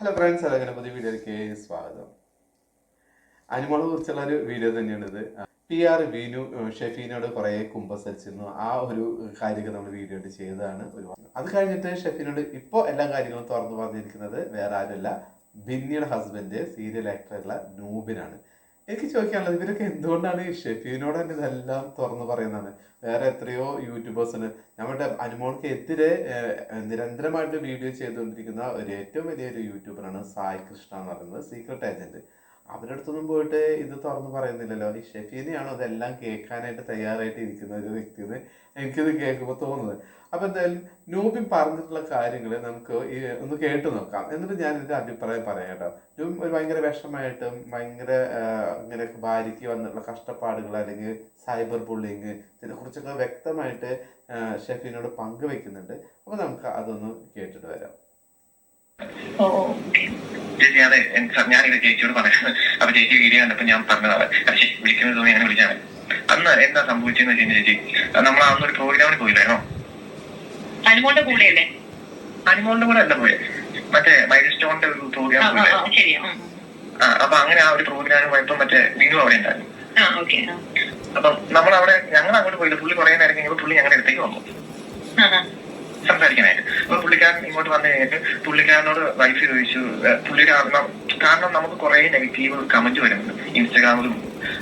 Hello friends അതങ്ങനെ പുതിയ വീഡിയോയിലേക്ക് സ്വാഗതം. അനിമോളെ കുറിച്ചുള്ള ഒരു വീഡിയോ തന്നെയാണിത്. പി ആർ വീനു ഷെഫീനോട് കുറേ കുമ്പസരിച്ചിരുന്നു. ആ ഒരു കാര്യമൊക്കെ നമ്മൾ വീഡിയോ ആയിട്ട് ചെയ്തതാണ് ഒരു അത് കഴിഞ്ഞിട്ട് ഷെഫീനോട് ഇപ്പോൾ എല്ലാ കാര്യങ്ങളും തുറന്നു പറഞ്ഞിരിക്കുന്നത് വേറെ ആരുമല്ല. ബിന്നിയുടെ ഹസ്ബൻഡ് സീരിയൽ ആക്ടറുള്ള നൂബിനാണ്. എനിക്ക് ചോദിക്കാനുള്ളത് ഇവരൊക്കെ എന്തുകൊണ്ടാണ് ഈ ഷെഫീനോട് തന്നെ ഇതെല്ലാം തുറന്നു പറയുന്നതാണ് വേറെ എത്രയോ യൂട്യൂബേഴ്സിന് നമ്മുടെ അനുമോൾക്ക് എതിരെ നിരന്തരമായിട്ട് വീഡിയോ ചെയ്തുകൊണ്ടിരിക്കുന്ന ഒരു ഏറ്റവും വലിയൊരു യൂട്യൂബറാണ് സായി കൃഷ്ണ എന്ന് പറയുന്നത്. സീക്രട്ട് ഏജന്റ് അവരുടെ അടുത്തൊന്നും പോയിട്ട് ഇത് തുറന്നു പറയുന്നില്ലല്ലോ. ഈ ഷെഫീനെയാണോ ഇതെല്ലാം കേൾക്കാനായിട്ട് തയ്യാറായിട്ട് ഇരിക്കുന്ന ഒരു വ്യക്തി എന്ന് എനിക്കിത് കേൾക്കുമ്പോൾ തോന്നുന്നത്. അപ്പൊ എന്തായാലും നൂബിൻ പറഞ്ഞിട്ടുള്ള കാര്യങ്ങൾ നമുക്ക് ഒന്ന് കേട്ടു നോക്കാം. എന്നിട്ട് ഞാൻ എന്റെ അഭിപ്രായം പറയാം കേട്ടോ. നൂബിൻ ഒരു ഭയങ്കര വിഷമായിട്ടും ഭയങ്കര ഇങ്ങനെ ഭാര്യയ്ക്ക് വന്നിട്ടുള്ള കഷ്ടപ്പാടുകൾ അല്ലെങ്കിൽ സൈബർ ബുള്ളിങ് ഇതിനെക്കുറിച്ചൊക്കെ വ്യക്തമായിട്ട് ഷെഫീനോട് പങ്കുവെക്കുന്നുണ്ട്. അപ്പൊ നമുക്ക് അതൊന്ന് കേട്ടിട്ട് വരാം. ചേച്ചി അതെ. ഞാൻ ഇത് ചേച്ചിയോട് പറയാം. അപ്പൊ ചേച്ചി വീഡിയോ കണ്ടപ്പോ ഞാൻ പറഞ്ഞതാണ് പക്ഷേ വിളിക്കുന്നത് തോന്നി അങ്ങനെ വിളിച്ചാണ് അന്ന് എന്താ സംഭവിച്ചെന്ന് വെച്ചാൽ ചേച്ചി നമ്മൾ അന്ന് ഒരു പ്രോഗ്രാമിന് പോയില്ലായിരുന്നോ? അനുമോളുടെ കൂടെയല്ലേ? അനുമോളുടെ കൂടെ അല്ല പോയത് മറ്റേ മൈൽ സ്റ്റോണിന്റെ ഒരു പ്രോഗ്രാം ആ അപ്പൊ അങ്ങനെ ആ ഒരു പ്രോഗ്രാമിന് പോയപ്പോ മറ്റേ വിനു അവിടെ ഉണ്ടായിരുന്നു. അപ്പം നമ്മൾ അവിടെ ഞങ്ങൾ അങ്ങോട്ട് പോയില്ല. പുള്ളി കുറെ നേരം കഴിഞ്ഞപ്പോൾ പുള്ളി ഞങ്ങളുടെ അടുത്തേക്ക് വന്നു. സംസാരിക്കാനായിട്ട്. അപ്പൊ പുള്ളിക്കാരൻ ഇങ്ങോട്ട് വന്നു കഴിഞ്ഞിട്ട് പുള്ളിക്കാരനോട് വൈഫ് ചോദിച്ചു പുള്ളി പുള്ളിയുടെ കാരണം നമുക്ക് കുറെ നെഗറ്റീവ് കമന്റ് വരുന്നുണ്ട്. ഇൻസ്റ്റാഗ്രാമിലും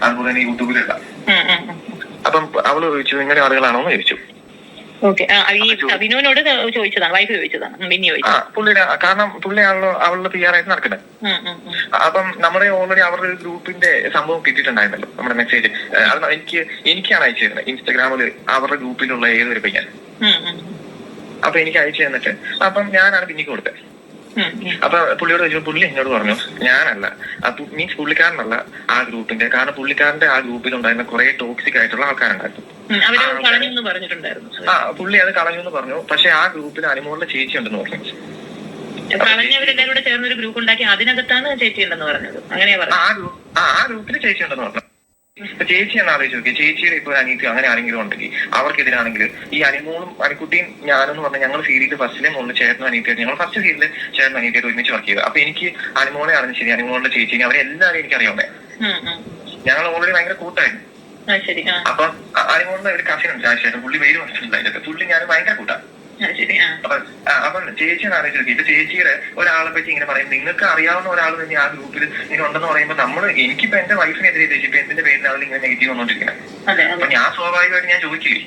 അതുപോലെ തന്നെ യൂട്യൂബിലുള്ള. അപ്പം അവൾ ചോദിച്ചു ഇങ്ങനെ ആളുകളാണോ? എന്ന് ചോദിച്ചു. വിനുവിനോട് ചോദിച്ചതാണ് വൈഫ് ചോദിച്ചതാണ് ചോദിച്ചു പുള്ളിയുടെ കാരണം പുള്ളിയാണല്ലോ അവളുടെ പി ആർ ആയിട്ട് നടക്കുന്നത്. അപ്പം നമ്മുടെ ഓൾറെഡി അവരുടെ ഒരു ഗ്രൂപ്പിന്റെ സംഭവം കിട്ടിയിട്ടുണ്ടായിരുന്നല്ലോ നമ്മുടെ മെസ്സേജ് അത് എനിക്ക് എനിക്കാണ് അയച്ചിരുന്നത് ഇൻസ്റ്റാഗ്രാമിൽ ഇൻസ്റ്റാഗ്രാമിൽ അവരുടെ ഗ്രൂപ്പിലുള്ള ഏതൊരു പയ്യൻ അപ്പൊ എനിക്ക് അയച്ചു തന്നിട്ട്. അപ്പം ഞാനാണ് പിന്നിക്ക് കൊടുത്തത്. അപ്പൊ പുള്ളിയോട് ചോദിച്ചു പുള്ളി എന്നോട് പറഞ്ഞു ഞാനല്ല. മീൻസ് പുള്ളിക്കാരനല്ല ആ ഗ്രൂപ്പിന്റെ. കാരണം പുള്ളിക്കാരന്റെ ആ ഗ്രൂപ്പിൽ ഉണ്ടായിരുന്ന കുറെ ടോക്സിക് ആയിട്ടുള്ള ആൾക്കാരുണ്ടായിരുന്നു. ആ പുള്ളി അത് കളഞ്ഞു എന്ന് പറഞ്ഞു. പക്ഷെ ആ ഗ്രൂപ്പിൽ അനുമോളിന്റെ ചേച്ചി ഉണ്ടെന്ന് പറഞ്ഞു. കൂടെ ഗ്രൂപ്പ് ഉണ്ടാക്കി അതിനകത്താണ് ചേച്ചി ഉണ്ടെന്ന് പറഞ്ഞത്. അങ്ങനെയാ ആ, പറഞ്ഞത്. ആ ഗ്രൂപ്പ് ആ ആ ഗ്രൂപ്പിൽ ചേച്ചി ഉണ്ടെന്ന് പറഞ്ഞു. ഇപ്പൊ ചേച്ചി എന്ന് ആലോചിച്ച് നോക്കി. ചേച്ചിയുടെ ഇപ്പൊ അനിയത്തി അങ്ങനെ ആരെങ്കിലും ഉണ്ടെങ്കിൽ അവർക്കെതിരാണെങ്കിൽ ഈ അനിമോളും അനിക്കുട്ടിയും ഞാനെന്ന് പറഞ്ഞാൽ ഞങ്ങൾ സീരിയൽ ഫസ്റ്റിലെ മുകളിൽ ചേട്ടനും അനിയത്തിയായിട്ട് ഞങ്ങൾ ഫസ്റ്റ് സീരിയലിൽ ചേട്ടനും അനിയത്തിയായിട്ട് ഒരുമിച്ച് വർക്ക് ചെയ്തത് അപ്പൊ എനിക്ക് അനിമോളെ ആണെന്ന് ശരി അനിമോളുടെ ചേച്ചിനെ അവരെ എല്ലാവരും എനിക്ക് അറിയാവുന്നേ ഉം, ഉം. ഞങ്ങൾ ഓൾറെഡി ഭയങ്കര കൂട്ടായിരുന്നു അപ്പൊ അനിമോളിന്റെ ഒരു കസിനുണ്ട് ആശയായിട്ട് രാജേട്ടൻ പുള്ളി പേര് പറഞ്ഞിട്ടില്ല അതിന്റെ പുള്ളി ഞാൻ ഭയങ്കര കൂട്ടാണ് അപ്പൊ ആ, അപ്പം ചേച്ചി ആലോചിച്ച് നോക്കി. ഇപ്പൊ ചേച്ചിയുടെ ഒരാളെ പറ്റി ഇങ്ങനെ പറയും. നിങ്ങൾക്ക് അറിയാവുന്ന ഒരാൾ തന്നെ ആ ഗ്രൂപ്പിൽ ഇങ്ങനെ ഉണ്ടെന്ന് പറയുമ്പോൾ നമ്മൾ എനിക്കിപ്പോ എന്റെ വൈഫിനെതിരെ ചേച്ചി ഇപ്പൊ എന്തിന്റെ പേരിലാണ് ഇങ്ങനെ നെഗറ്റീവ് വന്നോണ്ടിരിക്കുന്നത് അതെ അപ്പൊ ഞാൻ സ്വാഭാവികമായിട്ട് ഞാൻ ചോദിക്കില്ലേ?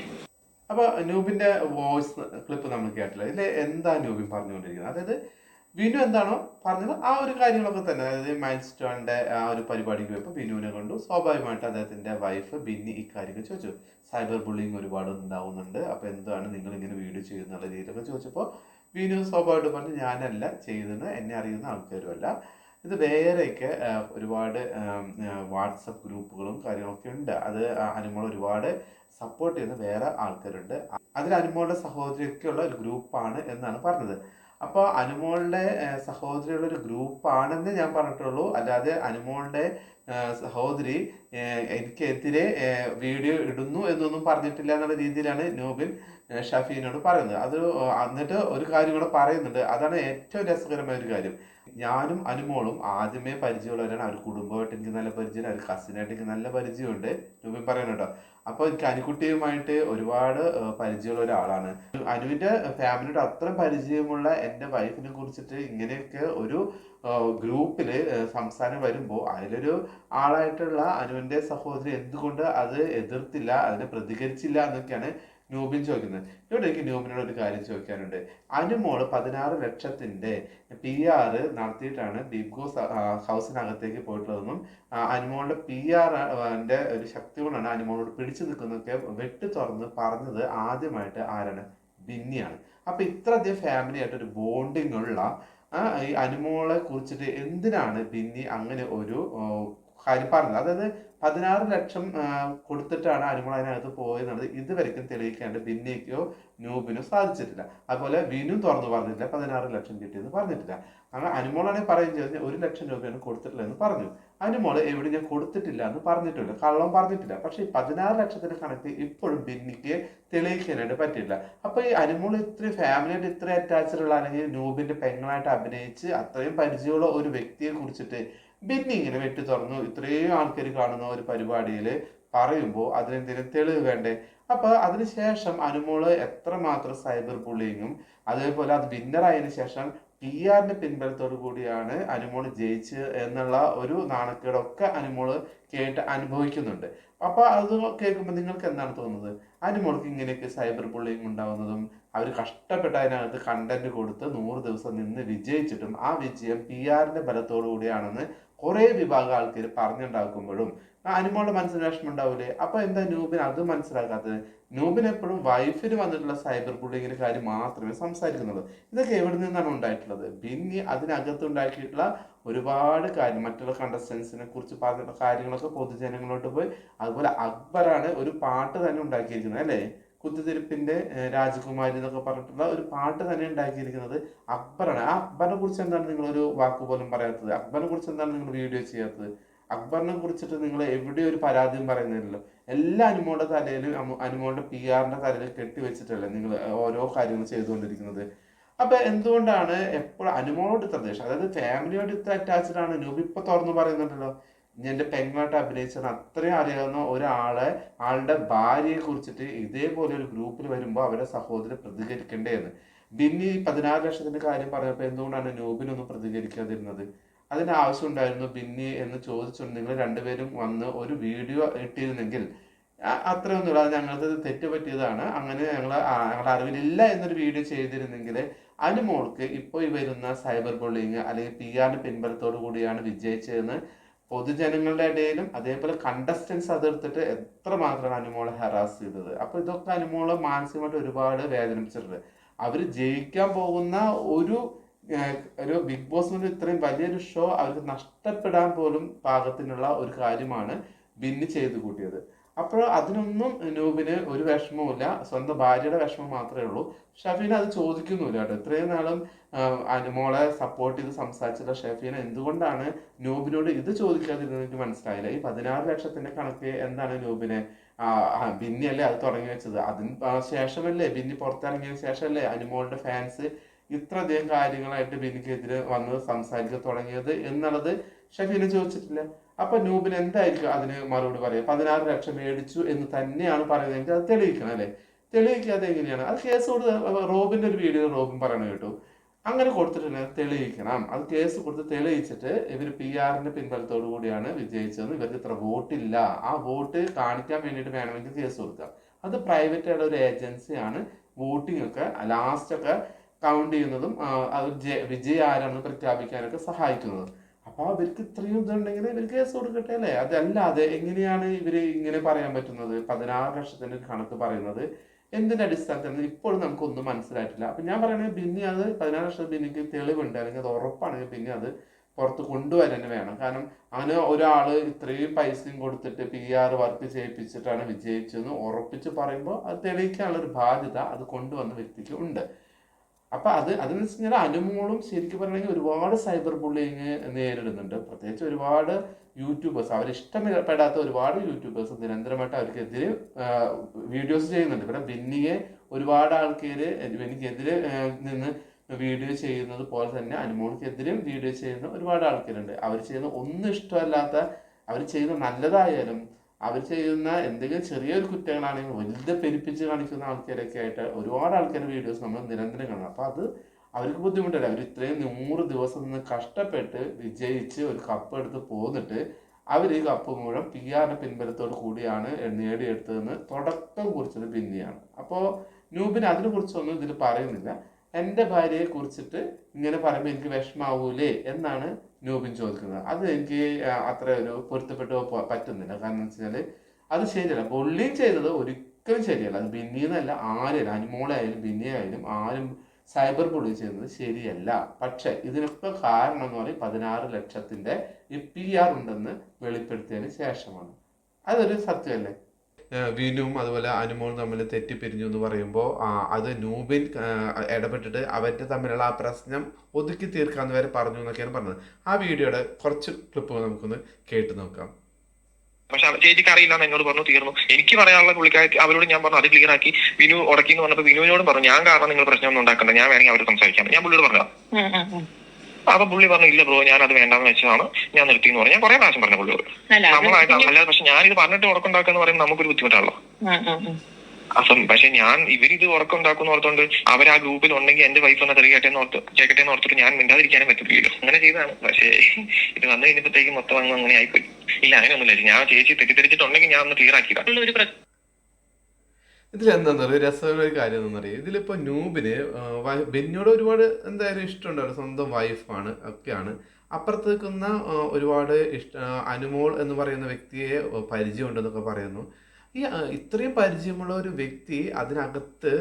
അപ്പൊ നൂബിന്റെ വോയിസ് ക്ലിപ്പ് നമ്മൾ കേട്ടില്ല. ഇതിൽ എന്താ നൂബിൻ പറഞ്ഞുകൊണ്ടിരിക്കുന്നത്? അതായത് വിനു എന്താണോ പറഞ്ഞത്? ആ ഒരു കാര്യങ്ങളൊക്കെ തന്നെ. അതായത് മൈൽ സ്റ്റോണിന്റെ ആ ഒരു പരിപാടിക്ക് പോയപ്പോൾ വിനുവിനെ കൊണ്ടു. സ്വാഭാവികമായിട്ട് അദ്ദേഹത്തിന്റെ വൈഫ് ബിന്നി ഇക്കാര്യങ്ങൾ ചോദിച്ചു. സൈബർ ബുള്ളിങ് ഒരുപാട് ഉണ്ടാവുന്നുണ്ട്. അപ്പൊ എന്താണ് നിങ്ങൾ ഇങ്ങനെ വീഡിയോ ചെയ്യുന്നുള്ള രീതിയിലൊക്കെ ചോദിച്ചപ്പോൾ വിനു സ്വാഭാവികമായിട്ട് പറഞ്ഞു ഞാനല്ല ചെയ്തത് എന്നെ അറിയുന്ന ആൾക്കാരുമല്ല. ഇത് വേറെയൊക്കെ ഒരുപാട് വാട്സപ്പ് ഗ്രൂപ്പുകളും കാര്യങ്ങളൊക്കെ ഉണ്ട്. അത് അനുമോൾ ഒരുപാട് സപ്പോർട്ട് ചെയ്യുന്ന വേറെ ആൾക്കാരുണ്ട്. അതിൽ അനുമോളുടെ സഹോദരിയൊക്കെയുള്ള ഒരു ഗ്രൂപ്പാണ് എന്നാണ് പറഞ്ഞത്. അപ്പോൾ അനുമോളുടെ സഹോദരിയുള്ള ഒരു ഗ്രൂപ്പാണെന്ന് ഞാൻ പറഞ്ഞിട്ടുള്ളൂ. അല്ലാതെ അനുമോളുടെ സഹോദരി എനിക്കെതിരെ വീഡിയോ ഇടുന്നു എന്നൊന്നും പറഞ്ഞിട്ടില്ല എന്നുള്ള രീതിയിലാണ് നോബിൻ ഷഫീനോട് പറയുന്നത്. അത് എന്നിട്ട് ഒരു കാര്യം കൂടെ പറയുന്നുണ്ട്. അതാണ് ഏറ്റവും രസകരമായ ഒരു കാര്യം. ഞാനും അനുമോളും ആദ്യമേ പരിചയമുള്ളവരാണ്. അവർ കുടുംബമായിട്ട് എനിക്ക് നല്ല പരിചയമുണ്ട്. അവർ കസിനായിട്ട് എനിക്ക് നല്ല പരിചയമുണ്ട്. നോബിൻ പറയുന്നുണ്ടോ അപ്പോൾ എനിക്ക് ഒരുപാട് പരിചയമുള്ള ഒരാളാണ്. അനുവിന്റെ ഫാമിലിയുടെ അത്ര പരിചയമുള്ള എന്റെ വൈഫിനെ കുറിച്ചിട്ട് ഇങ്ങനെയൊക്കെ ഒരു ഗ്രൂപ്പിൽ സംസാരം വരുമ്പോൾ അതിലൊരു ആളായിട്ടുള്ള അനുവിന്റെ സഹോദരി എന്തുകൊണ്ട് അത് എതിർത്തില്ല അതിനെ പ്രതികരിച്ചില്ല എന്നൊക്കെയാണ് നൂബിൻ ചോദിക്കുന്നത്. ഇവിടെ എനിക്ക് നൂബിനോട് ഒരു കാര്യം ചോദിക്കാനുണ്ട്. അനുമോൾ പതിനാറ് ലക്ഷത്തിന്റെ പി ആർ നടത്തിയിട്ടാണ് ബിഗ് ഹൗസിനകത്തേക്ക് പോയിട്ടുള്ളതെന്നും അനുമോളുടെ പി ആറിന്റെ ഒരു ശക്തി കൊണ്ടാണ് അനുമോളോട് പിടിച്ചു നിൽക്കുന്നതൊക്കെ വെട്ടി തുറന്ന് പറഞ്ഞത് ആദ്യമായിട്ട് ആരാണ്? ബിന്നിയാണ്. അപ്പൊ ഇത്രയധികം ഫാമിലി ആയിട്ട് ഒരു ബോണ്ടിങ് ഉള്ള ഈ അനുമോളെ കുറിച്ചിട്ട് എന്തിനാണ് ബിന്നി അങ്ങനെ ഒരു കാര്യം പറഞ്ഞത്. അതായത് പതിനാറ് ലക്ഷം കൊടുത്തിട്ടാണ് അനുമോൾ അതിനകത്ത് പോയെന്നുള്ളത് ഇതുവരെക്കും തെളിയിക്കാണ്ട് ബിന്നിക്കോ നൂബിനോ സാധിച്ചിട്ടില്ല. അതുപോലെ വിനു തുറന്നു പറഞ്ഞിട്ടില്ല പതിനാറ് ലക്ഷം കിട്ടിയെന്ന് പറഞ്ഞിട്ടില്ല. അങ്ങനെ അനുമോളാണെങ്കിൽ പറയുകയും ചെയ്തത് ഒരു ലക്ഷം രൂപയാണ് കൊടുത്തിട്ടില്ല എന്ന് പറഞ്ഞു. അനുമോൾ എവിടെ ഞാൻ കൊടുത്തിട്ടില്ല എന്ന് പറഞ്ഞിട്ടില്ല കള്ളം പറഞ്ഞിട്ടില്ല. പക്ഷെ ഈ പതിനാറ് ലക്ഷത്തിന്റെ കണക്ക് ഇപ്പോഴും ബിന്നിക്ക് തെളിയിക്കാനായിട്ട് പറ്റിയില്ല അപ്പൊ ഈ അനുമോൾ ഇത്രയും ഫാമിലിയായിട്ട് ഇത്ര അറ്റാച്ച്ഡ് ഉള്ള അല്ലെങ്കിൽ നൂബിന്റെ പെങ്ങളായിട്ട് അഭിനയിച്ച് അത്രയും പരിചയമുള്ള ഒരു വ്യക്തിയെ കുറിച്ചിട്ട് ബിന്നി ഇങ്ങനെ വെട്ടി തുറന്നു. ഇത്രയും ആൾക്കാർ കാണുന്ന ഒരു പരിപാടിയിൽ പറയുമ്പോൾ അതിനെന്തെങ്കിലും തെളിവ് വേണ്ടേ? അപ്പൊ അതിനുശേഷം അനുമോൾ എത്രമാത്രം സൈബർ ബുള്ളിങ്ങും അതേപോലെ അത് വിന്നറായതിനു ശേഷം പി ആറിന്റെ പിൻബലത്തോടു കൂടിയാണ് അനുമോൾ ജയിച്ച് എന്നുള്ള ഒരു നാണക്കേടൊക്കെ അനുമോൾ കേട്ട് അനുഭവിക്കുന്നുണ്ട്. അപ്പൊ അത് കേൾക്കുമ്പോൾ നിങ്ങൾക്ക് എന്താണ് തോന്നുന്നത്? അനുമോൾക്ക് ഇങ്ങനെയൊക്കെ സൈബർ ബുള്ളിങ് ഉണ്ടാവുന്നതും അവർ കഷ്ടപ്പെട്ട് അതിനകത്ത് കണ്ടന്റ് കൊടുത്ത് നൂറ് ദിവസം നിന്ന് വിജയിച്ചിട്ടും ആ വിജയം പി ആറിന്റെ ബലത്തോടു കൂടിയാണെന്ന് കുറെ വിഭാഗം ആൾക്കാർ പറഞ്ഞുണ്ടാക്കുമ്പോഴും അനുമോളുടെ മനസ്സിന് വിഷമം ഉണ്ടാവില്ലേ അപ്പൊ എന്താ നൂബിന് അത് മനസ്സിലാക്കാത്തത്? നൂബിന് എപ്പോഴും വൈഫിന് വന്നിട്ടുള്ള സൈബർ ബുള്ളിങ്ങിന്റെ കാര്യം മാത്രമേ സംസാരിക്കുന്നുള്ളൂ. ഇതൊക്കെ എവിടെ നിന്നാണ് ഉണ്ടായിട്ടുള്ളത്? പിന്നെ അതിനകത്ത് ഉണ്ടാക്കിയിട്ടുള്ള ഒരുപാട് കാര്യം മറ്റുള്ള കണ്ടസ്റ്റൻസിനെ കുറിച്ച് പറഞ്ഞിട്ടുള്ള കാര്യങ്ങളൊക്കെ പൊതുജനങ്ങളോട്ട് പോയി അതുപോലെ അക്ബറാണ് ഒരു പാട്ട് തന്നെ ഉണ്ടാക്കിയിരിക്കുന്നത് അല്ലേ? കുത്തിത്തിരിപ്പിന്റെ രാജകുമാരി എന്നൊക്കെ പറഞ്ഞിട്ടുള്ള ഒരു പാട്ട് തന്നെ ഉണ്ടാക്കിയിരിക്കുന്നത് അക്ബറാണ്. ആ അക്ബറിനെ കുറിച്ച് എന്താണ് നിങ്ങൾ ഒരു വാക്ക് പോലും പറയാത്തത്? അക്ബറിനെ കുറിച്ച് എന്താണ് നിങ്ങൾ വീഡിയോ ചെയ്യാത്തത്? അക്ബറിനെ കുറിച്ചിട്ട് നിങ്ങൾ എവിടെ ഒരു പരാതിയും പറയുന്നില്ലല്ലോ. എല്ലാ അനുമോളുടെ തലയിലും അനുമോളുടെ പി ആറിന്റെ തലയിൽ കെട്ടിവെച്ചിട്ടല്ലേ നിങ്ങൾ ഓരോ കാര്യങ്ങൾ ചെയ്തുകൊണ്ടിരിക്കുന്നത്. അപ്പൊ എന്തുകൊണ്ടാണ് എപ്പോഴും അനുമോളോട് ഇത്ര ദേഷ്യം? അതായത് ഫാമിലിയോട് ഇത്ര അറ്റാച്ച്ഡ് ആണ്? നൂബ് ഇപ്പൊ തുറന്നു പറയുന്നുണ്ടല്ലോ. ഇനി എന്റെ പെങ്ങളായിട്ട് അഭിനയിച്ചത് അത്രയും അറിയാവുന്ന ഒരാളെ ആളുടെ ഭാര്യയെ കുറിച്ചിട്ട് ഇതേപോലെ ഒരു ഗ്രൂപ്പിൽ വരുമ്പോൾ അവരെ സഹോദരൻ പ്രതികരിക്കണ്ടേന്ന് ബിന്നി പതിനാറ് ലക്ഷത്തിന്റെ കാര്യം പറഞ്ഞപ്പോൾ എന്തുകൊണ്ടാണ് നൂബിനൊന്നും പ്രതികരിക്കാതിരുന്നത്? അതിന് ആവശ്യം ഉണ്ടായിരുന്നു ബിന്നി എന്ന് ചോദിച്ചുകൊണ്ട് നിങ്ങൾ രണ്ടുപേരും വന്ന് ഒരു വീഡിയോ ഇട്ടിരുന്നെങ്കിൽ അത്രയൊന്നുമില്ല അത് ഞങ്ങൾക്ക് തെറ്റ് പറ്റിയതാണ് അങ്ങനെ ഞങ്ങൾ ഞങ്ങളുടെ അറിവിലില്ല എന്നൊരു വീഡിയോ ചെയ്തിരുന്നെങ്കിൽ അതിന് മോൾക്ക് ഇപ്പോൾ ഈ വരുന്ന സൈബർ ബുള്ളിങ് അല്ലെങ്കിൽ പി ആറിന്റെ പിൻബലത്തോടു കൂടിയാണ് വിജയിച്ചതെന്ന് പൊതുജനങ്ങളുടെ ഇടയിലും അതേപോലെ കണ്ടസ്റ്റൻസ് അതെടുത്തിട്ട് എത്രമാത്രമാണ് അനുമോളെ ഹറാസ് ചെയ്തത്? അപ്പൊ ഇതൊക്കെ അനുമോളെ മാനസികമായിട്ട് ഒരുപാട് വേദനിപ്പിച്ചിട്ടുണ്ട്. അവർ ജയിക്കാൻ പോകുന്ന ഒരു ഒരു ബിഗ് ബോസ് ഇത്രയും വലിയൊരു ഷോ അവർക്ക് നഷ്ടപ്പെടാൻ പോലും പാകത്തിനുള്ള ഒരു കാര്യമാണ് ബിന്നി ചെയ്തു കൂട്ടിയത്. അപ്പോൾ അതിനൊന്നും നൂബിന് ഒരു വിഷമവുമില്ല സ്വന്തം ഭാര്യയുടെ വിഷമം മാത്രമേ ഉള്ളൂ. ഷഫീന അത് ചോദിക്കുന്നില്ല കേട്ടോ. ഇത്രയും നാളും അനുമോളെ സപ്പോർട്ട് ചെയ്ത് സംസാരിച്ചിട്ടുള്ള ഷഫീന എന്തുകൊണ്ടാണ് നൂബിനോട് ഇത് ചോദിക്കാതിരുന്നത് എനിക്ക് മനസ്സിലായില്ല. ഈ പതിനാറ് ലക്ഷത്തിന്റെ കണക്ക് എന്താണ് നൂബിനെ? ആ ആ, ബിന്നി അല്ലേ അത് തുടങ്ങി വെച്ചത്? അതിന് ശേഷമല്ലേ? ബിന്നി പുറത്തിറങ്ങിയതിന് ശേഷമല്ലേ അനുമോളുടെ ഫാൻസ് ഇത്രയധികം കാര്യങ്ങളായിട്ട് ബിന്നിക്കെതിരെ വന്ന് സംസാരിക്കാൻ തുടങ്ങിയത് എന്നുള്ളത് ഷഫീന ചോദിച്ചിട്ടില്ല. അപ്പൊ നൂബിന് എന്തായിരിക്കും അതിന് മറുപടി പറയുക? പതിനാറ് ലക്ഷം മേടിച്ചു എന്ന് തന്നെയാണ് പറയുന്നതെങ്കിൽ അത് തെളിയിക്കണം അല്ലേ? തെളിയിക്കാതെ എങ്ങനെയാണ്? അത് കേസ് കൊടുത്ത് റോബിന്റെ ഒരു വീഡിയോ റോബിൻ പറയണ കേട്ടു. അങ്ങനെ കൊടുത്തിട്ടുണ്ടെങ്കിൽ തെളിയിക്കണം. അത് കേസ് കൊടുത്ത് തെളിയിച്ചിട്ട് ഇവർ പി ആറിന്റെ പിൻബലത്തോടു കൂടിയാണ് വിജയിച്ചതെന്ന് ഇവർക്ക് ഇത്ര വോട്ടില്ല. ആ വോട്ട് കാണിക്കാൻ വേണ്ടിയിട്ട് വേണമെങ്കിൽ കേസ് കൊടുക്കാം. അത് പ്രൈവറ്റ് ആയിട്ടുള്ള ഒരു ഏജൻസിയാണ് വോട്ടിംഗ് ഒക്കെ ലാസ്റ്റ് ഒക്കെ കൗണ്ട് ചെയ്യുന്നതും അത് വിജയി ആരാണെന്ന് പ്രഖ്യാപിക്കാനൊക്കെ സഹായിക്കുന്നത്. അപ്പൊ അവർക്ക് ഇത്രയും ഇതുണ്ടെങ്കിൽ ഇവർ കേസ് കൊടുക്കട്ടെ അല്ലേ? അതല്ലാതെ എങ്ങനെയാണ് ഇവർ ഇങ്ങനെ പറയാൻ പറ്റുന്നത്? പതിനാറ് ലക്ഷത്തിന്റെ കണക്ക് പറയുന്നത് എന്തിന്റെ അടിസ്ഥാനത്തിൽ ഇപ്പോഴും നമുക്കൊന്നും മനസ്സിലായിട്ടില്ല. അപ്പൊ ഞാൻ പറയുന്നത് പിന്നെ അത് പതിനാറ് ലക്ഷം ബിന്നിക്ക് തെളിവുണ്ട്. അല്ലെങ്കിൽ അത് ഉറപ്പാണെങ്കിൽ പിന്നെ അത് പുറത്ത് കൊണ്ടുവരാൻ വേണം. കാരണം അങ്ങനെ ഒരാൾ ഇത്രയും പൈസയും കൊടുത്തിട്ട് പി ആർ വർക്ക് ചെയ്യിപ്പിച്ചിട്ടാണ് വിജയിച്ചതെന്ന് ഉറപ്പിച്ച് പറയുമ്പോൾ അത് തെളിയിക്കാനുള്ള ഒരു ബാധ്യത അത് കൊണ്ടുവന്ന വ്യക്തിക്ക് ഉണ്ട്. അപ്പൊ അത് അതെന്ന് വെച്ച് കഴിഞ്ഞാൽ അനുമോളും ശരിക്കും പറയണമെങ്കിൽ ഒരുപാട് സൈബർ ബുള്ളിങ് നേരിടുന്നുണ്ട്. പ്രത്യേകിച്ച് ഒരുപാട് യൂട്യൂബേഴ്സ് അവരിഷ്ടപ്പെടാത്ത ഒരുപാട് യൂട്യൂബേഴ്സ് നിരന്തരമായിട്ട് അവർക്കെതിരെ വീഡിയോസ് ചെയ്യുന്നുണ്ട്. ഇവിടെ ബിന്നിയെ ഒരുപാട് ആൾക്കാര് ബിന്നിക്കെതിരെ നിന്ന് വീഡിയോ ചെയ്യുന്നത് പോലെ തന്നെ അനുമോൾക്കെതിരെയും വീഡിയോ ചെയ്യുന്ന ഒരുപാട് ആൾക്കാരുണ്ട്. അവർ ചെയ്യുന്ന ഒന്നും ഇഷ്ടമല്ലാത്ത അവർ ചെയ്യുന്ന നല്ലതായാലും അവർ ചെയ്യുന്ന എന്തെങ്കിലും ചെറിയൊരു കുറ്റങ്ങളാണെങ്കിൽ വലുത് പെരുപ്പിച്ച് കാണിക്കുന്ന ആൾക്കാരൊക്കെ ആയിട്ട് ഒരുപാട് ആൾക്കാരുടെ വീഡിയോസ് നമ്മൾ നിരന്തരം കാണണം അപ്പൊ അത് അവർക്ക് ബുദ്ധിമുട്ടല്ല? അവർ ഇത്രയും നൂറ് ദിവസം നിന്ന് കഷ്ടപ്പെട്ട് വിജയിച്ച് ഒരു കപ്പ് എടുത്ത് പോന്നിട്ട് അവർ ഈ കപ്പ് മുഴുവൻ പി ആറിന്റെ പിൻബലത്തോട് കൂടിയാണ് നേടിയെടുത്തതെന്ന് തുടക്കം കുറിച്ചത് ബിന്നിയാണ്. അപ്പോൾ അതിനെ കുറിച്ചൊന്നും ഇതിൽ പറയുന്നില്ല. എന്റെ ഭാര്യയെ കുറിച്ചിട്ട് ഇങ്ങനെ പറയുമ്പോൾ എനിക്ക് വിഷമാവൂലേ? എന്നാണ് നൂബിൻ ചോദിക്കുന്നത്. അത് എനിക്ക് അത്ര ഒരു പൊരുത്തപ്പെട്ട് പറ്റുന്നില്ല. കാരണം എന്ന് വെച്ചാൽ അത് ശരിയല്ല. പുള്ളിയും ചെയ്തത് ഒരിക്കലും ശരിയല്ല. അത് ബിന്നിന്നല്ല ആരും അനുമോളായാലും ബിന്നിയായാലും ആരും സൈബർ പുള്ളി ചെയ്യുന്നത് ശരിയല്ല. പക്ഷെ ഇതിനൊക്കെ കാരണം എന്ന് പറയും പതിനാറ് ലക്ഷത്തിന്റെ ഈ പി ആർ ഉണ്ടെന്ന് വെളിപ്പെടുത്തിയതിന് ശേഷമാണ്. അതൊരു സത്യമല്ലേ? വിനുവും അതുപോലെ അനുമോളും തമ്മിൽ തെറ്റിപ്പിരിഞ്ഞു എന്ന് പറയുമ്പോൾ അത് നൂബിൻ ഇടപെട്ടിട്ട് അവരുടെ തമ്മിലുള്ള ആ പ്രശ്നം ഒതുക്കി തീർക്കാന്ന് വരെ പറഞ്ഞു എന്നൊക്കെയാണ് പറഞ്ഞത്. ആ വീഡിയോയുടെ കുറച്ച് ക്ലിപ്പുകൾ നമുക്കൊന്ന് കേട്ട് നോക്കാം. പക്ഷെ ചേച്ചിക്ക് അറിയില്ല എന്നോട് പറഞ്ഞു തീർന്നു. എനിക്ക് പറയാനുള്ള പുള്ളിക്കാരി അവരോട് ഞാൻ പറഞ്ഞു അത് ക്ലിയർ ആക്കി. വിനു ഉടക്കി എന്ന് പറഞ്ഞപ്പോൾ വിനുവിനോടും പറഞ്ഞു ഞാൻ കാരണം നിങ്ങൾ പ്രശ്നമൊന്നും ഉണ്ടാക്കണ്ട ഞാൻ വേണമെങ്കിൽ അവർ സംസാരിക്കാം. ഞാൻ പുള്ളിയോട് പറഞ്ഞു. അപ്പൊ പുള്ളി പറഞ്ഞു ഇല്ല ബ്രോ ഞാൻ അത് വേണ്ടാന്ന് വെച്ചതാണ്. ഞാൻ നിർത്തി എന്ന് പറഞ്ഞു. ഞാൻ കുറെ പ്രാവശ്യം പറഞ്ഞു പുള്ളിയോട്. അത് നമ്മളായിട്ട് അല്ലാതെ പക്ഷെ ഞാനിത് പറഞ്ഞിട്ട് ഉറക്കുണ്ടാക്കാന്ന് പറയുമ്പോൾ നമുക്കൊരു ബുദ്ധിമുട്ടാണല്ലോ. അപ്പം പക്ഷെ ഞാൻ ഇവരിത് ഉറക്കുണ്ടാക്കുന്ന ഓർത്തോണ്ട് അവർ ആ ഗ്രൂപ്പിൽ ഉണ്ടെങ്കിൽ എന്റെ വൈഫ് ഒന്ന് തെറിയട്ടെ എന്ന് ഓർത്ത് ചേക്കട്ടെ എന്ന് ഓർത്തിട്ട് ഞാൻ മിണ്ടാതിരിക്കാനും പറ്റില്ലല്ലോ അങ്ങനെ ചെയ്തതാണ്. പക്ഷേ ഇത് വന്നു കഴിഞ്ഞപ്പോഴത്തേക്ക് മൊത്തം അങ്ങ് അങ്ങനെ ആയിപ്പോയി. ഇല്ല അങ്ങനെ അങ്ങനെയൊന്നുമില്ല ഞാൻ ചേച്ചി തെറ്റിദ്ധരിച്ചിട്ടുണ്ടെങ്കിൽ ഞാൻ ഒന്ന് ക്ലിയർ ആക്കിയതാണ് എന്താണെന്നറിയോ രസമുള്ള ഒരു കാര്യം എന്താണെന്നറിയോ ഇതിലിപ്പോൾ നൂബിന് ബെന്നിയോട് ഒരുപാട് എന്തായാലും ഇഷ്ടമുണ്ടാവും സ്വന്തം വൈഫാണ് ഒക്കെയാണ്. അപ്പുറത്ത് നിൽക്കുന്ന ആ, ഒരുപാട് ഇഷ്ട അനുമോൾ എന്ന് പറയുന്ന വ്യക്തിയെ പരിചയമുണ്ടെന്നൊക്കെ പറയുന്നു. ഈ ഇത്രയും പരിചയമുള്ള ഒരു വ്യക്തി അതിനകത്ത്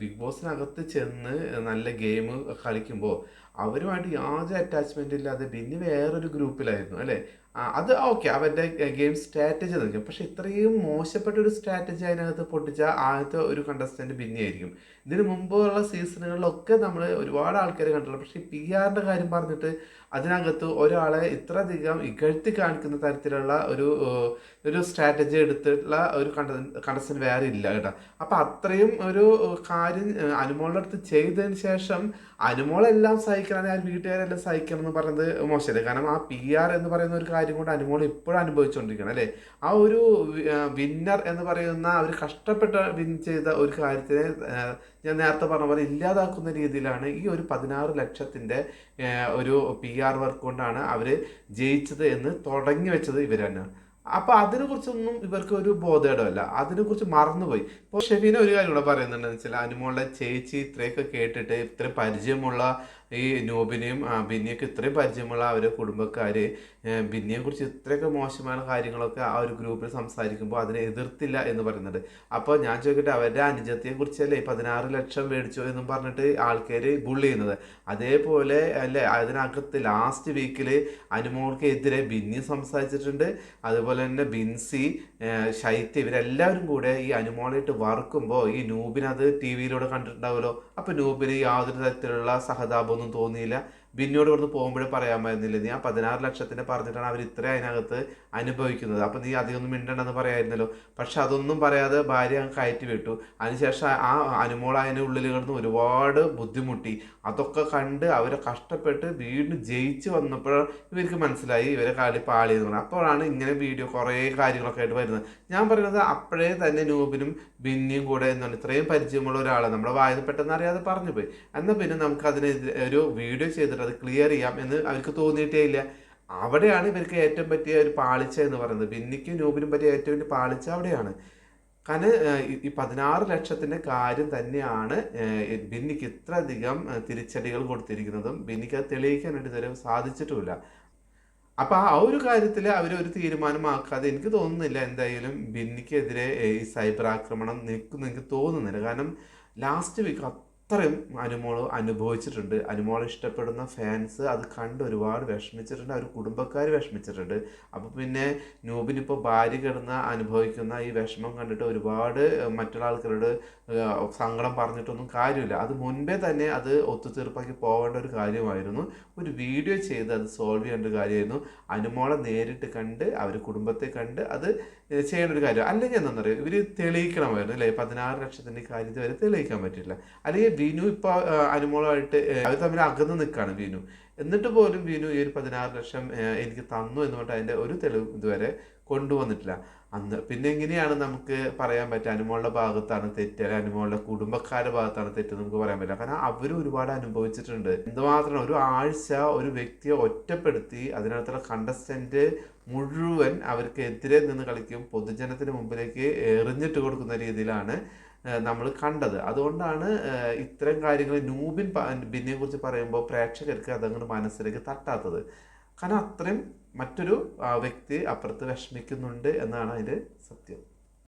ബിഗ് ബോസിനകത്ത് ചെന്ന് നല്ല ഗെയിം കളിക്കുമ്പോൾ അവരുമായിട്ട് യാതൊരു അറ്റാച്ച്മെന്റ് ഇല്ലാതെ ബിന്നി വേറൊരു ഗ്രൂപ്പിലായിരുന്നു അല്ലേ? അത് ഓക്കെ അവരുടെ ഗെയിം സ്ട്രാറ്റജി നിൽക്കും പക്ഷേ ഇത്രയും മോശപ്പെട്ട ഒരു സ്ട്രാറ്റജി അതിനകത്ത് പൊട്ടിച്ച ആദ്യത്തെ ഒരു കണ്ടസ്റ്റന്റ് ബിന്നിയായിരിക്കും ഇതിന് മുമ്പുള്ള സീസണുകളിലൊക്കെ നമ്മൾ ഒരുപാട് ആൾക്കാർ കണ്ടിട്ടുള്ളൂ പക്ഷേ പി ആറിന്റെ കാര്യം പറഞ്ഞിട്ട് അതിനകത്ത് ഒരാളെ ഇത്ര ഇത്രയധികം ഇകഴ്ത്തി കാണിക്കുന്ന തരത്തിലുള്ള ഒരു ഒരു സ്ട്രാറ്റജി എടുത്തിട്ടുള്ള ഒരു കണ്ട കണ്ടസ്റ്റന്റ് വേറെ ഇല്ല കേട്ടോ. അപ്പോൾ അത്രയും ഒരു കാര്യം അനുമോളുടെ അടുത്ത് ചെയ്തതിന് ശേഷം അനുമോളെല്ലാം സഹിക്കണം ഞാൻ വീട്ടുകാരെല്ലാം സഹിക്കണം എന്ന് പറയുന്നത് മോശമല്ലേ കാരണം ആ പി ആർ എന്ന് പറയുന്ന ഒരു കാര്യം കൊണ്ട് അനുമോൾ ഇപ്പോഴും അനുഭവിച്ചുകൊണ്ടിരിക്കണം അല്ലേ? ആ ഒരു വിന്നർ എന്ന് പറയുന്ന അവർ കഷ്ടപ്പെട്ട വിൻ ചെയ്ത ഒരു കാര്യത്തിനെ ഞാൻ നേരത്തെ പറഞ്ഞ പോലെ ഇല്ലാതാക്കുന്ന രീതിയിലാണ് ഈ ഒരു പതിനാറ് ലക്ഷത്തിന്റെ ഒരു പി ആർ വർക്ക് കൊണ്ടാണ് അവർ ജയിച്ചത് എന്ന് തുടങ്ങി വെച്ചത് ഇവർ തന്നെയാണ്. അപ്പോൾ അതിനെക്കുറിച്ചൊന്നും ഇവർക്ക് ഒരു ബോധേടമല്ല അതിനെക്കുറിച്ച് മറന്നുപോയി. ഇപ്പോൾ ഷെഫീന ഒരു കാര്യം കൂടെ പറയുന്നുണ്ടെന്ന് വെച്ചാൽ അനുമോളുടെ ചേച്ചി ഇത്രയൊക്കെ കേട്ടിട്ട് ഇത്ര പരിചയമുള്ള ഈ നോബിനെയും ബിന്നിയൊക്കെ ഇത്രയും പരിചയമുള്ള അവരെ കുടുംബക്കാർ ബിന്നിയെ കുറിച്ച് ഇത്രയൊക്കെ മോശമായ കാര്യങ്ങളൊക്കെ ആ ഒരു ഗ്രൂപ്പിൽ സംസാരിക്കുമ്പോൾ അതിനെ എതിർത്തില്ല എന്ന് പറയുന്നുണ്ട്. അപ്പോൾ ഞാൻ ചോദിക്കട്ടെ അവരുടെ അനുജത്തെക്കുറിച്ചല്ലേ പതിനാറ് ലക്ഷം മേടിച്ചോ എന്നും പറഞ്ഞിട്ട് ആൾക്കാർ ബുള്ളി ചെയ്യുന്നത്? അതേപോലെ അല്ലേ അതിനകത്ത് ലാസ്റ്റ് വീക്കിൽ അനുമോൾക്ക് എതിരെ ബിന്നി സംസാരിച്ചിട്ടുണ്ട്. അതുപോലെ തന്നെ ബിൻസി ശൈത്യ ഇവരെല്ലാവരും കൂടെ ഈ അനുമോളായിട്ട് വറുക്കുമ്പോൾ ഈ നൂബിനത് ടി വിയിലൂടെ കണ്ടിട്ടുണ്ടാവുമല്ലോ. അപ്പോൾ നൂബിന് യാതൊരു തരത്തിലുള്ള സഹതാപമൊന്നും തോന്നിയില്ല. ബിന്നിയോട് ഇവിടുന്ന് പോകുമ്പോഴേ പറയാമായിരുന്നില്ല? നീ ആ പതിനാറ് ലക്ഷത്തിന് പറഞ്ഞിട്ടാണ് അവർ ഇത്ര അതിനകത്ത് അനുഭവിക്കുന്നത്. അപ്പം നീ അധികമൊന്നും മിണ്ടണ്ടെന്ന് പറയായിരുന്നല്ലോ. പക്ഷെ അതൊന്നും പറയാതെ ഭാര്യ കയറ്റി വിട്ടു. അതിനുശേഷം ആ അനുമോൾ ഉള്ളിൽ കിടന്ന് ഒരുപാട് ബുദ്ധിമുട്ടി. അതൊക്കെ കണ്ട് അവരെ കഷ്ടപ്പെട്ട് വീണ്ടും ജയിച്ച് വന്നപ്പോൾ ഇവർക്ക് മനസ്സിലായി. ഇവരെ കളി എന്ന് പറഞ്ഞു. അപ്പോഴാണ് ഇങ്ങനെ വീഡിയോ കുറേ കാര്യങ്ങളൊക്കെ ആയിട്ട് വരുന്നത്. ഞാൻ പറയുന്നത് അപ്പോഴേ തന്നെ നൂബിനും ബിന്നിയും കൂടെ എന്താണ് ഇത്രയും പരിചയമുള്ള ഒരാൾ നമ്മുടെ വായന പെട്ടെന്ന് അറിയാതെ പറഞ്ഞു പോയി എന്നാൽ പിന്നെ നമുക്ക് അതിനെതിരെ ഒരു വീഡിയോ ചെയ്തിട്ട് അത് ക്ലിയർ ചെയ്യാം എന്ന് അവർക്ക് തോന്നിയിട്ടേ ഇല്ല. അവിടെയാണ് ഇവർക്ക് ഏറ്റവും പറ്റിയ ഒരു പാളിച്ച എന്ന് പറയുന്നത്. ബിന്നിക്കും നൂബിനും പറ്റിയ ഏറ്റവും വലിയ പാളിച്ച അവിടെയാണ്. കാരണം ഈ- പതിനാറ് ലക്ഷത്തിന്റെ കാര്യം തന്നെയാണ് ബിന്നിക്ക് ഇത്ര അധികം തിരിച്ചടികൾ കൊടുത്തിരിക്കുന്നതും ബിന്നിക്ക് അത് തെളിയിക്കാനായിട്ട് ഇതുവരെ സാധിച്ചിട്ടുമില്ല. അപ്പം ആ ഒരു കാര്യത്തിൽ അവർ ഒരു തീരുമാനമാക്കാതെ എനിക്ക് തോന്നുന്നില്ല എന്തായാലും ബിന്നിക്കെതിരെ ഈ സൈബർ ആക്രമണം നിൽക്കുന്നു എനിക്ക് തോന്നുന്നില്ല. കാരണം ലാസ്റ്റ് വീക്ക് അത്രയും അനുമോൾ അനുഭവിച്ചിട്ടുണ്ട്. അനുമോൾ ഇഷ്ടപ്പെടുന്ന ഫാൻസ് അത് കണ്ട് ഒരുപാട് വിഷമിച്ചിട്ടുണ്ട്. അവർ കുടുംബക്കാർ വിഷമിച്ചിട്ടുണ്ട്. അപ്പോൾ പിന്നെ നൂബിനിപ്പോൾ ഭാര്യ കിടന്ന അനുഭവിക്കുന്ന ഈ വിഷമം കണ്ടിട്ട് ഒരുപാട് മറ്റുള്ള ആൾക്കാരോട് സങ്കടം പറഞ്ഞിട്ടൊന്നും കാര്യമില്ല. അത് മുൻപേ തന്നെ അത് ഒത്തുതീർപ്പാക്കി പോകേണ്ട ഒരു കാര്യമായിരുന്നു. ഒരു വീഡിയോ ചെയ്ത് അത് സോൾവ് ചെയ്യേണ്ട ഒരു കാര്യമായിരുന്നു. അനുമോളെ നേരിട്ട് കണ്ട് അവർ കുടുംബത്തെ കണ്ട് അത് ചെയ്യേണ്ട ഒരു കാര്യം അല്ലെങ്കിൽ എന്താണെന്നറിയോ? ഇവർ തെളിയിക്കണമായിരുന്നു അല്ലേ? പതിനാറ് ലക്ഷത്തിന്റെ കാര്യത്തിൽ വരെ തെളിയിക്കാൻ പറ്റില്ല അല്ലെങ്കിൽ വിനു ഇപ്പോൾ അനുമോളായിട്ട് അവർ തമ്മിൽ അകന്ന് നിൽക്കുകയാണ് വീനു. എന്നിട്ട് പോലും ബീനു ഈ ഒരു പതിനാറ് ലക്ഷം എനിക്ക് തന്നു എന്ന് പറഞ്ഞിട്ട് അതിന്റെ ഒരു തെളിവ് ഇതുവരെ കൊണ്ടുവന്നിട്ടില്ല. അന്ന് പിന്നെ എങ്ങനെയാണ് നമുക്ക് പറയാൻ പറ്റുക? അനുമോളുടെ ഭാഗത്താണ് തെറ്റ് അല്ലെങ്കിൽ അനുമോളുടെ കുടുംബക്കാരുടെ ഭാഗത്താണ് തെറ്റ് നമുക്ക് പറയാൻ പറ്റില്ല. കാരണം അവർ ഒരുപാട് അനുഭവിച്ചിട്ടുണ്ട്. എന്തുമാത്രം ഒരു ആഴ്ച ഒരു വ്യക്തിയെ ഒറ്റപ്പെടുത്തി അതിനകത്തുള്ള കണ്ടസ്റ്റന്റ് മുഴുവൻ അവർക്ക് എതിരെ നിന്ന് കളിക്കും പൊതുജനത്തിന് മുമ്പിലേക്ക് എറിഞ്ഞിട്ട് കൊടുക്കുന്ന രീതിയിലാണ് നമ്മൾ കണ്ടത്. അതുകൊണ്ടാണ് ഇത്തരം കാര്യങ്ങൾ നൂബിൻ ബിന്നിനെ കുറിച്ച് പറയുമ്പോൾ പ്രേക്ഷകർക്ക് അതങ്ങോട്ട് മനസ്സിലേക്ക് തട്ടാത്തത്. കാരണം അത്രയും മറ്റൊരു വ്യക്തി അപ്പുറത്ത് വിഷമിക്കുന്നുണ്ട് എന്നാണ് അതിന്റെ സത്യം.